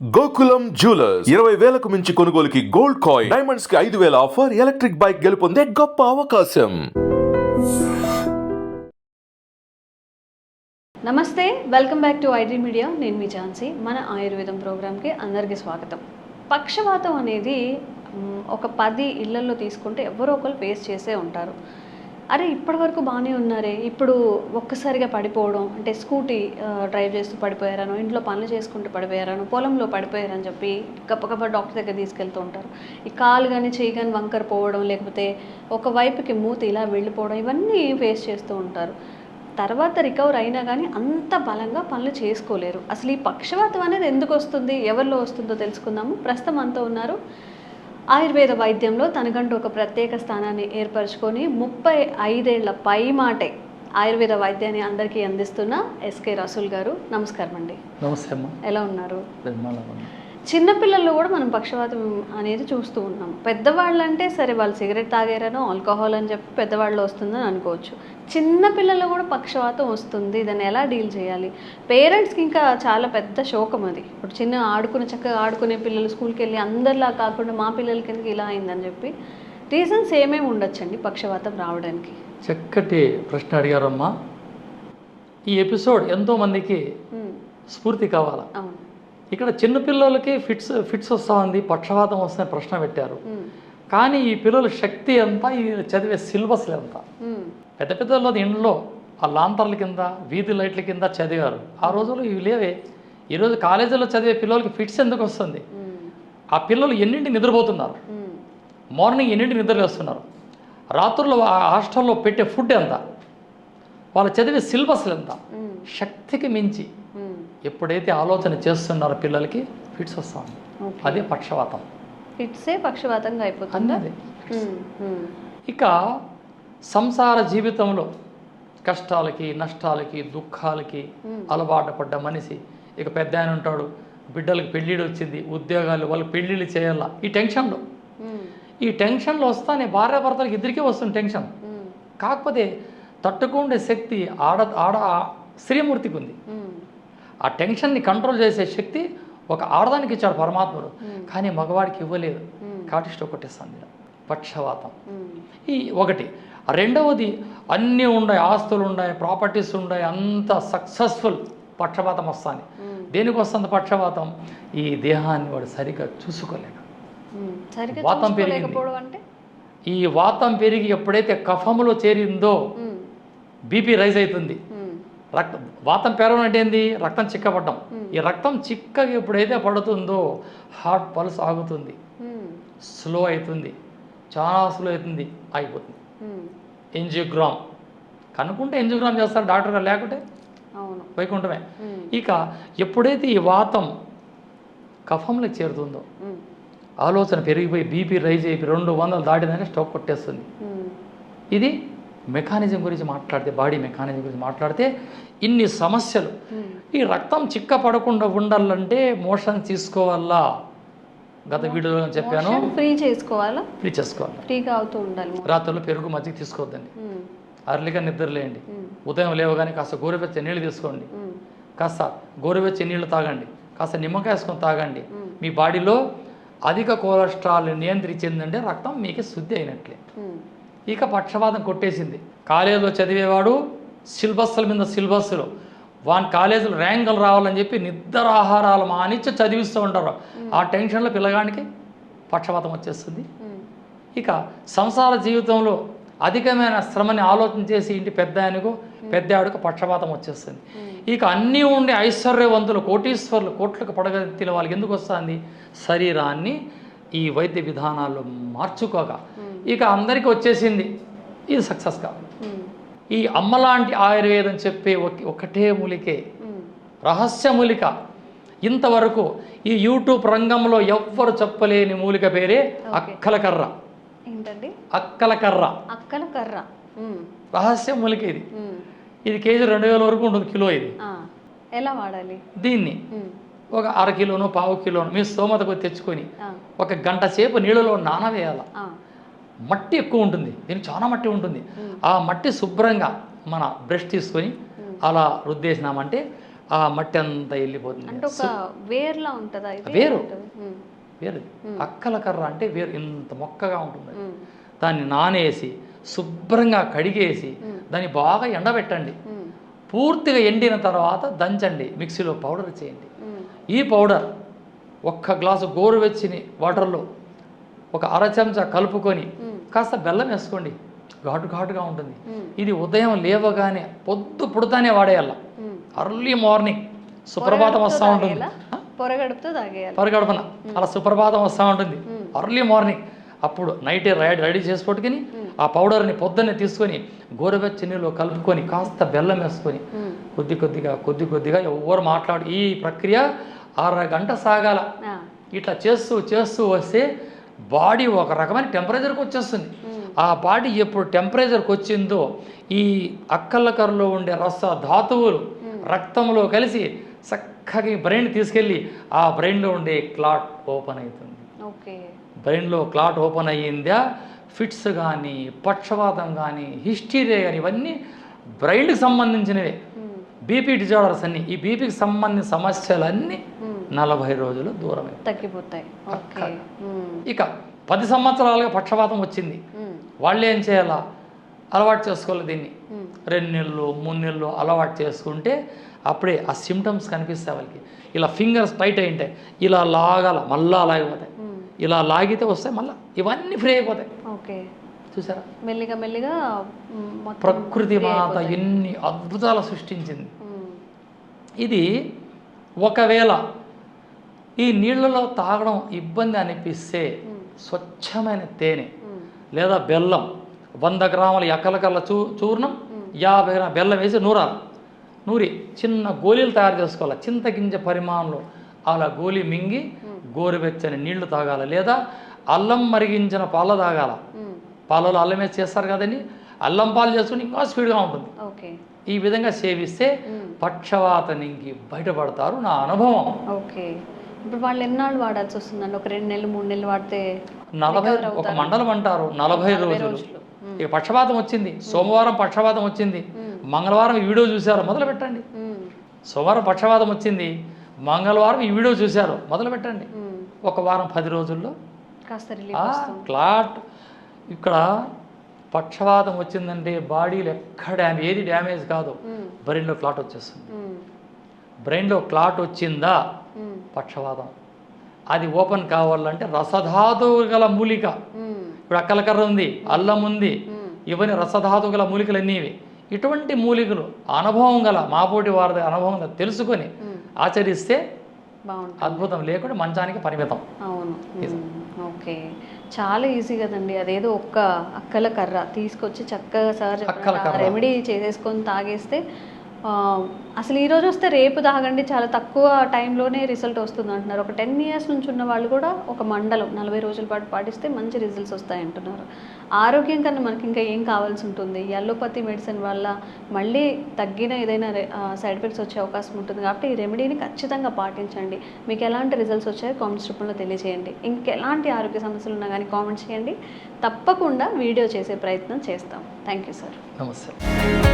Gokulam jewellers. ఇరవై వేలకు మించి కొనుగోలుకి గోల్డ్ కాయిన్. డైమండ్స్కి ఐదు వేల ఆఫర్ ఎలక్ట్రిక్ బైక్ గెలుపొందే గొప్ప అవకాశం. నమస్తే welcome back to iDream media. నేను మీ ఝాన్సీ. మన ఆయుర్వేదం ప్రోగ్రామ్కి అందరికీ స్వాగతం. పక్షవాతం అనేది ఒక పది ఇళ్ళలో తీసుకుంటే ఎవరో ఒకరు ఫేస్ చేసే ఉంటారు. అరే ఇప్పటివరకు బాగానే ఉన్నారే. ఇప్పుడు ఒక్కసారిగా పడిపోవడం అంటే స్కూటీ డ్రైవ్ చేస్తూ పడిపోయారను ఇంట్లో పనులు చేసుకుంటూ పడిపోయారను పొలంలో పడిపోయారని చెప్పి గప్పగప్ప డాక్టర్ దగ్గర తీసుకెళ్తూ ఉంటారు. ఈ కాలు కానీ చేయి కానీ వంకర పోవడం లేకపోతే ఒక వైపుకి మూతి ఇలా వెళ్ళిపోవడం ఇవన్నీ ఫేస్ చేస్తూ ఉంటారు. తర్వాత రికవర్ అయినా కానీ అంత బలంగా పనులు చేసుకోలేరు. అసలు ఈ పక్షవాతం అనేది ఎందుకు వస్తుంది? ఎవరిలో వస్తుందో తెలుసుకుందాము. ప్రస్తుతం అంతా ఉన్నారు ఆయుర్వేద వైద్యంలో తనకంటూ ఒక ప్రత్యేక స్థానాన్ని ఏర్పరచుకొని ముప్పై ఐదేళ్ళ పై మాటే ఆయుర్వేద వైద్యాన్ని అందరికీ అందిస్తున్న ఎస్కే రసూల్ గారు. నమస్కారం అండి నమస్తే అమ్మ. ఎలా ఉన్నారు. చిన్నపిల్లల్లో కూడా మనం పక్షవాతం అనేది చూస్తూ ఉన్నాం. పెద్దవాళ్ళు అంటే సరే వాళ్ళు సిగరెట్ తాగారనో ఆల్కహాల్ అని చెప్పి పెద్దవాళ్ళు వస్తుందని అనుకోవచ్చు. చిన్న పిల్లల్లో కూడా పక్షవాతం వస్తుంది. దాన్ని ఎలా డీల్ చేయాలి? పేరెంట్స్కి ఇంకా చాలా పెద్ద శోకం అది. ఇప్పుడు చిన్న ఆడుకునే చక్కగా ఆడుకునే పిల్లలు స్కూల్కి వెళ్ళి అందరిలా కాకుండా మా పిల్లల కిందకి ఇలా అయిందని చెప్పి రీజన్స్ ఏమేమి ఉండొచ్చండి పక్షవాతం రావడానికి? చక్కటి ప్రశ్న అడిగారమ్మా. ఈ ఎపిసోడ్ ఎంతోమందికి స్ఫూర్తి కావాలా? అవును. ఇక్కడ చిన్నపిల్లలకి ఫిట్స్ ఫిట్స్ వస్తూ ఉంది పక్షవాతం వస్తుందని ప్రశ్న పెట్టారు. కానీ ఈ పిల్లల శక్తి ఎంత ఈ చదివే సిలబస్లు ఎంత? పెద్ద పెద్దల ఇంట్లో ఆ లాంతర్ల కింద వీధి లైట్ల కింద చదివారు. ఆ రోజుల్లో ఇవి లేవే. ఈరోజు కాలేజీలో చదివే పిల్లలకి ఫిట్స్ ఎందుకు వస్తుంది? ఆ పిల్లలు ఎన్నింటి నిద్రపోతున్నారు? మార్నింగ్ ఎన్నింటి నిద్రలేస్తున్నారు రాత్రుల్లో ఆ హాస్టల్లో పెట్టే ఫుడ్ ఎంత? వాళ్ళు చదివే సిలబస్లు ఎంత? శక్తికి మించి. ఎప్పుడైతే ఆలోచన చేస్తున్నారో పిల్లలకి ఫిట్స్ వస్తుంది. అదే పక్షవాతం. ఫిట్సే పక్షవాతంగా అయిపోతుంది? అన్నది ఇక సంసార జీవితంలో కష్టాలకి నష్టాలకి దుఃఖాలకి అలవాటు పడ్డ మనిషి ఇక పెద్ద ఆయన ఉంటాడు బిడ్డలకి పెళ్ళిళ్ళు వచ్చింది ఉద్యోగాలు వాళ్ళకి పెళ్ళిళ్ళు చేయాలా? ఈ టెన్షన్లో. ఈ టెన్షన్లో వస్తానే భార్యాభర్తలకు ఇద్దరికీ వస్తుంది టెన్షన్. కాకపోతే తట్టుకుండే శక్తి ఆడ ఆడ స్త్రీమూర్తికి ఉంది. ఆ టెన్షన్ని కంట్రోల్ చేసే శక్తి ఒక ఆడదానికి ఇచ్చాడు పరమాత్ముడు. కానీ మగవాడికి ఇవ్వలేదు. కాబట్టి స్టోక్ కొట్టేస్తుంది ఈడ. పక్షవాతం. ఈ ఒకటి. రెండవది అన్నీ ఉన్నాయి ఆస్తులు ఉన్నాయి ప్రాపర్టీస్ ఉన్నాయి అంత సక్సెస్ఫుల్ పక్షపాతం వస్తుంది. దేనికి వస్తుంది పక్షపాతం ఈ దేహాన్ని వాడు సరిగ్గా చూసుకోలేక. వాతం పెరిగింది. అంటే? ఈ వాతం పెరిగి ఎప్పుడైతే కఫములో చేరిందో బీపీ రైజ్ అవుతుంది. రక్తం వాతం పెరగడం అంటే ఏంది? రక్తం చిక్కపడడం ఈ రక్తం చిక్కగా ఎప్పుడైతే పడుతుందో హార్ట్ పల్స్ ఆగుతుంది. స్లో అవుతుంది. చాలా స్లో అవుతుంది. ఆగిపోతుంది. ఎంజియోగ్రామ్ కనుక్కుంటే ఎంజియోగ్రామ్ చేస్తారు డాక్టర్ గారు. లేకుంటే వైకుంఠమే. ఇక ఎప్పుడైతే ఈ వాతం కఫంలోకి చేరుతుందో ఆలోచన పెరిగిపోయి బీపీ రైజ్ అయిపోయి రెండు వందలు దాటిందంటే స్టోక్ కొట్టేస్తుంది. ఇది మెకానిజం గురించి మాట్లాడితే బాడీ మెకానిజం గురించి మాట్లాడితే ఇన్ని సమస్యలు. ఉమ్, ఈ రక్తం చిక్క పడకుండా ఉండాలంటే మోషన్ తీసుకోవాలా? గత వీడియోలో చెప్పాను. ఫ్రీ చేసుకోవాలా? ఫ్రీ చేసుకోవాలి. ఫ్రీగా అవుతూ ఉండాలి రాత్రుల్లో పెరుగు మజ్జిగ తీసుకోవద్దండి. ఉమ్, అర్లీగా నిద్రలేయండి. ఉమ్, ఉదయం లేవగానే కాస్త గోరువెచ్చని నీళ్ళు తీసుకోండి. కాస్త గోరువెచ్చని నీళ్ళు తాగండి. కాస్త నిమ్మకాయ వేసుకొని తాగండి. మీ బాడీలో అధిక కొలెస్ట్రాల్ నియంత్రించిందంటే రక్తం మీకు శుద్ధి అయినట్లే. ఇక పక్షపాతం కొట్టేసింది. కాలేజీలో చదివేవాడు సిలబస్ల మీద సిలబస్లు. వాని కాలేజీలో ర్యాంకులు రావాలని చెప్పి నిద్ర ఆహారాలు మానిచ్చి చదివిస్తూ ఉంటారు. ఆ టెన్షన్లో పిల్లగానికి పక్షపాతం వచ్చేస్తుంది. ఇక సంసార జీవితంలో అధికమైన శ్రమని ఆలోచన చేసి ఇంటి పెద్ద ఆయనకు పెద్ద ఆవిడకు పక్షపాతం వచ్చేస్తుంది. ఇక అన్నీ ఉండే ఐశ్వర్యవంతులు కోటీశ్వర్లు కోట్లకు పడగతిన వాళ్ళకి ఎందుకు వస్తుంది? శరీరాన్ని ఈ వైద్య విధానాల్లో మార్చుకోక ఇక అందరికీ వచ్చేసింది ఇది సక్సెస్ కాదు ఈ అమ్మలాంటి ఆయుర్వేదం చెప్పే ఒక- ఒకటే మూలికే. రహస్య మూలిక. ఇంతవరకు ఈ యూట్యూబ్ రంగంలో ఎవ్వరు చెప్పలేని మూలిక పేరే అక్కల కర్ర. ఏంటండి? అక్కల కర్ర. అక్కల కర్ర. రహస్య మూలిక ఇది. ఇది కేజీ రెండు వేల వరకు ఉంటుంది కిలో ఇది. ఎలా వాడాలి? దీన్ని ఒక అర కిలోను పావు కిలోను మీ స్తోమతకు తెచ్చుకొని ఒక గంట సేపు నీళ్ళలో నానవేయాల. మట్టి ఎక్కువ ఉంటుంది. దీనికి చాలా మట్టి ఉంటుంది. ఆ మట్టి శుభ్రంగా మన బ్రష్ తీసుకొని అలా రుద్దేసినామంటే ఆ మట్టి అంతా వెళ్ళిపోతుంది. వేరు. వేరు అక్కల కర్ర అంటే వేరు. ఇంత మొక్కగా ఉంటుంది. దాన్ని నానేసి శుభ్రంగా కడిగేసి దాన్ని బాగా ఎండబెట్టండి. పూర్తిగా ఎండిన తర్వాత దంచండి. మిక్సీలో పౌడర్ చేయండి. ఈ పౌడర్ ఒక్క గ్లాసు గోరువెచ్చని వాటర్లో ఒక అర చెంచా కలుపుకొని కాస్త బెల్లం వేసుకోండి. ఘాటు ఘాటుగా ఉంటుంది. ఇది ఉదయం లేవగానే పొద్దు పుడతానే వాడేయాల. అర్లీ మార్నింగ్ సుప్రభాతం వస్తూ ఉంటుంది. పరిగడపన. అలా సుప్రభాతం వస్తూ ఉంటుంది. అర్లీ మార్నింగ్ అప్పుడు నైటే రెడీ రెడీ చేసి పట్టుకుని ఆ పౌడర్ని పొద్దున్నే తీసుకొని గోరువెచ్చని నీళ్ళు కలుపుకొని కాస్త బెల్లం వేసుకొని కొద్ది కొద్దిగా కొద్ది కొద్దిగా ఎవరు మాట్లాడు ఈ ప్రక్రియ అరగంట సాగాల. ఆ, ఇట్లా చేస్తూ చేస్తూ వస్తే బాడీ ఒక రకమైన టెంపరేచర్కి వచ్చేస్తుంది. ఆ బాడీ ఎప్పుడు టెంపరేచర్కి వచ్చిందో ఈ అక్కలకరలో ఉండే రస ధాతువులు రక్తంలో కలిసి చక్కగా బ్రెయిన్ తీసుకెళ్ళి ఆ బ్రెయిన్లో ఉండే క్లాట్ ఓపెన్ అవుతుంది. ఓకే. బ్రెయిన్లో క్లాట్ ఓపెన్ అయ్యిందా? ఫిట్స్ కానీ పక్షవాతం కానీ హిస్టీరియా కానీ ఇవన్నీ బ్రెయిన్కి సంబంధించినవే. బీపీ డిజార్డర్స్ అన్నీ ఈ బీపీకి సంబంధించిన సమస్యలన్నీ నలభై రోజులు దూరమే తగ్గిపోతాయి. ఇక పది సంవత్సరాలుగా పక్షపాతం వచ్చింది. వాళ్ళు ఏం చేయాలా? అలవాటు చేసుకోవాలి దీన్ని. రెండు నెలలు మూడు నెలలు అలవాటు చేసుకుంటే అప్పుడే ఆ సిమ్టమ్స్ కనిపిస్తాయి వాళ్ళకి. ఇలా ఫింగర్స్ టైట్ అయి ఉంటాయి. ఇలా లాగాల మళ్ళా లాగిపోతాయి. ఇలా లాగితే వస్తాయి మళ్ళీ ఇవన్నీ ఫ్రీ అయిపోతాయి. ఓకే. చూసారా? మెల్లిగా మెల్లిగా ప్రకృతి మాత. ఎన్ని అద్భుతాలు సృష్టించింది. ఇది ఒకవేళ ఈ నీళ్ళలో తాగడం ఇబ్బంది అనిపిస్తే స్వచ్ఛమైన తేనె లేదా బెల్లం వంద గ్రాముల ఎక్కలకల్ల చూ చూర్ణం యాభై గ్రాముల బెల్లం వేసి నూరాలి. నూరి చిన్న గోళీలు తయారు చేసుకోవాలి. చింతగింజ పరిమాణంలో అలా గోళీ మింగి గోరువెచ్చని నీళ్ళు తాగాలి. లేదా అల్లం మరిగించిన పాలు తాగాల. పాలలో అల్లం వేసి చేస్తారు కదండి. అల్లం పాలు చేసుకుంటే ఇంకా స్పీడ్గా ఉంటుంది. ఈ విధంగా సేవిస్తే పక్షవాత నుంచి బయటపడతారు నా అనుభవం. ఓకే. ఇప్పుడు వాళ్ళు ఎన్నాళ్ళు వాడాల్సి వస్తుందండి? ఒక రెండు నెలలు మూడు నెలలు వాడితే నలభై ఒక మండలం అంటారు నలభై రోజులు. ఇక పక్షపాతం వచ్చింది సోమవారం పక్షపాతం వచ్చింది. మంగళవారం ఈ వీడియో చూశారు మొదలు పెట్టండి సోమవారం పక్షపాతం వచ్చింది మంగళవారం ఈ వీడియో చూశారు మొదలు పెట్టండి ఒక వారం పది రోజుల్లో. క్లాట్. ఇక్కడ పక్షవాతం వచ్చిందంటే బాడీలో ఎక్కడ డ్యామేజ్ ఏది డ్యామేజ్ కాదు. బ్రెయిన్లో క్లాట్ వచ్చేస్తుంది. బ్రెయిన్లో క్లాట్ వచ్చిందా? ఉమ్, పక్షవాతం అది ఓపెన్ కావాలంటే రసధాతువు గల మూలిక. ఇప్పుడు అక్కలకర్ర ఉంది అల్లం ఉంది. ఇవన్నీ రసధాతు గల మూలికలు అన్నీ ఇవి. ఇటువంటి మూలికలు అనుభవం గల మాపోటి వారి అనుభవం గల తెలుసుకొని ఆచరిస్తే బాగుంటుంది. అద్భుతం లేకుండా మంచానికి పరిమితం. అవును. ఓకే. చాలా ఈజీ కదండి. అదేదో ఒక్క అక్కల కర్ర తీసుకొచ్చి చక్కగా సార్. రెమెడీ చేసేసుకొని తాగేస్తే అసలు ఈరోజు వస్తే రేపు తాగండి చాలా తక్కువ టైంలోనే రిజల్ట్ వస్తుంది అంటున్నారు. ఒక టెన్ ఇయర్స్ నుంచి ఉన్న వాళ్ళు కూడా ఒక మండలం నలభై రోజుల పాటు పాటిస్తే మంచి రిజల్ట్స్ వస్తాయి అంటున్నారు. ఆరోగ్యం కన్నా మనకి ఇంకా ఏం కావాల్సి ఉంటుంది? ఎల్లోపతి మెడిసిన్ వల్ల మళ్ళీ తగ్గిన ఏదైనా సైడ్ ఎఫెక్ట్స్ వచ్చే అవకాశం ఉంటుంది. కాబట్టి ఈ రెమెడీని ఖచ్చితంగా పాటించండి. మీకు ఎలాంటి రిజల్ట్స్ వచ్చాయో కామెంట్స్ రూపంలో తెలియజేయండి. ఇంకెలాంటి ఆరోగ్య సమస్యలు ఉన్నా కానీ కామెంట్ చేయండి. తప్పకుండా వీడియో చేసే ప్రయత్నం చేస్తాం. Thank you sir. నమస్తే.